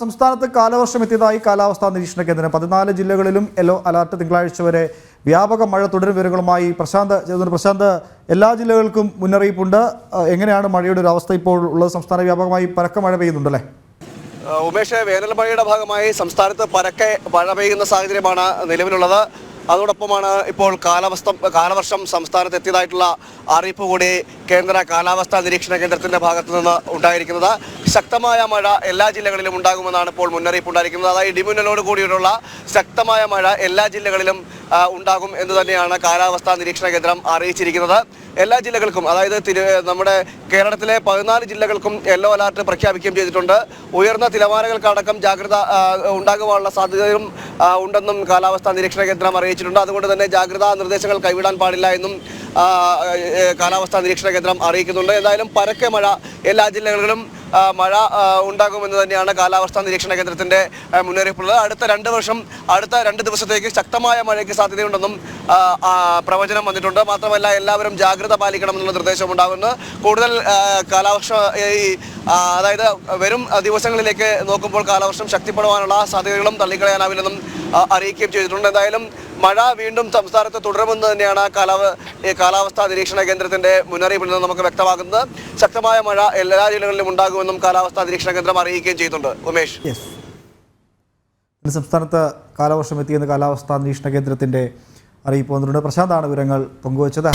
സംസ്ഥാനത്ത് കാലവർഷം എത്തിയതായി കാലാവസ്ഥാ നിരീക്ഷണ കേന്ദ്രം. പതിനാല് ജില്ലകളിലും യെല്ലോ അലർട്ട് തിങ്കളാഴ്ച വരെ വ്യാപക മഴ തുടരും വിവരങ്ങളുമായി പ്രശാന്ത് പ്രശാന്ത്. എല്ലാ ജില്ലകൾക്കും മുന്നറിയിപ്പുണ്ട്. എങ്ങനെയാണ് മഴയുടെ ഒരു അവസ്ഥ ഇപ്പോൾ ഉള്ളത്? സംസ്ഥാന വ്യാപകമായി പരക്ക മഴ പെയ്യുന്നുണ്ടല്ലേ? ഉമേഷ് വേനൽ മഴയുടെ ഭാഗമായി സംസ്ഥാനത്ത് പരക്കെ മഴ പെയ്യുന്ന സാഹചര്യമാണ് നിലവിലുള്ളത്. അതോടൊപ്പമാണ് ഇപ്പോൾ കാലാവസ്ഥ കാലവർഷം സംസ്ഥാനത്ത് എത്തിയതായിട്ടുള്ള അറിയിപ്പ് കൂടി കേന്ദ്ര കാലാവസ്ഥാ നിരീക്ഷണ കേന്ദ്രത്തിന്റെ ഭാഗത്തു നിന്ന് ഉണ്ടായിരിക്കുന്നത്. ശക്തമായ മഴ എല്ലാ ജില്ലകളിലും ഉണ്ടാകുമെന്നാണ് ഇപ്പോൾ മുന്നറിയിപ്പ് ഉണ്ടായിരിക്കുന്നത്. അതായത് ഇടിമിന്നലോട് കൂടിയിട്ടുള്ള ശക്തമായ മഴ എല്ലാ ജില്ലകളിലും ഉണ്ടാകും എന്ന് തന്നെയാണ് കാലാവസ്ഥാ നിരീക്ഷണ കേന്ദ്രം അറിയിച്ചിരിക്കുന്നത്. എല്ലാ ജില്ലകൾക്കും അതായത് തിരു നമ്മുടെ കേരളത്തിലെ പതിനാല് ജില്ലകൾക്കും യെല്ലോ അലർട്ട് പ്രഖ്യാപിക്കുകയും ചെയ്തിട്ടുണ്ട്. ഉയർന്ന തിരമാലകൾക്കടക്കം ജാഗ്രത ഉണ്ടാകുവാനുള്ള സാധ്യതയും ഉണ്ടെന്നും കാലാവസ്ഥാ നിരീക്ഷണ കേന്ദ്രം അറിയിച്ചിട്ടുണ്ട്. അതുകൊണ്ട് തന്നെ ജാഗ്രതാ നിർദ്ദേശങ്ങൾ കൈവിടാൻ പാടില്ല എന്നും കാലാവസ്ഥാ നിരീക്ഷണ കേന്ദ്രം അറിയിക്കുന്നുണ്ട്. എന്തായാലും പരക്കെ മഴ എല്ലാ ജില്ലകളിലും മഴ ഉണ്ടാകുമെന്ന് തന്നെയാണ് കാലാവസ്ഥാ നിരീക്ഷണ കേന്ദ്രത്തിന്റെ ആ, മുന്നറിയിപ്പുള്ളത്. അടുത്ത രണ്ട് വർഷം അടുത്ത രണ്ട് ദിവസത്തേക്ക് ശക്തമായ മഴയ്ക്ക് സാധ്യതയുണ്ടെന്നും പ്രവചനം വന്നിട്ടുണ്ട്. മാത്രമല്ല എല്ലാവരും ജാഗ്രത പാലിക്കണമെന്നുള്ള നിർദ്ദേശം ഉണ്ടാകുന്നു. കൂടുതൽ കാലാവർഷ ഈ അതായത് വരും ദിവസങ്ങളിലേക്ക് നോക്കുമ്പോൾ കാലവർഷം ശക്തിപ്പെടുവാനുള്ള സാധ്യതകളും തള്ളിക്കളയാനാവില്ലെന്നും അറിയിക്കുകയും ചെയ്തിട്ടുണ്ട്. എന്തായാലും മഴ വീണ്ടും സംസ്ഥാനത്ത് തുടരുമെന്ന് തന്നെയാണ് കാലാവ കാലാവസ്ഥാ നിരീക്ഷണ കേന്ദ്രത്തിന്റെ മുന്നറിയിപ്പിൽ നിന്ന് നമുക്ക് വ്യക്തമാകുന്നത്. ശക്തമായ മഴ എല്ലാ ജില്ലകളിലും ഉണ്ടാകുമെന്നും കാലാവസ്ഥാ നിരീക്ഷണ കേന്ദ്രം അറിയിക്കുകയും ചെയ്തിട്ടുണ്ട്. ഉമേഷ്. സംസ്ഥാനത്ത് കാലവർഷം എത്തിയെന്ന് കാലാവസ്ഥാ നിരീക്ഷണ കേന്ദ്രത്തിന്റെ അറിയിപ്പ് വന്നിട്ടുണ്ട്. പ്രശാന്താണ് വിവരങ്ങൾ പങ്കുവച്ചത്.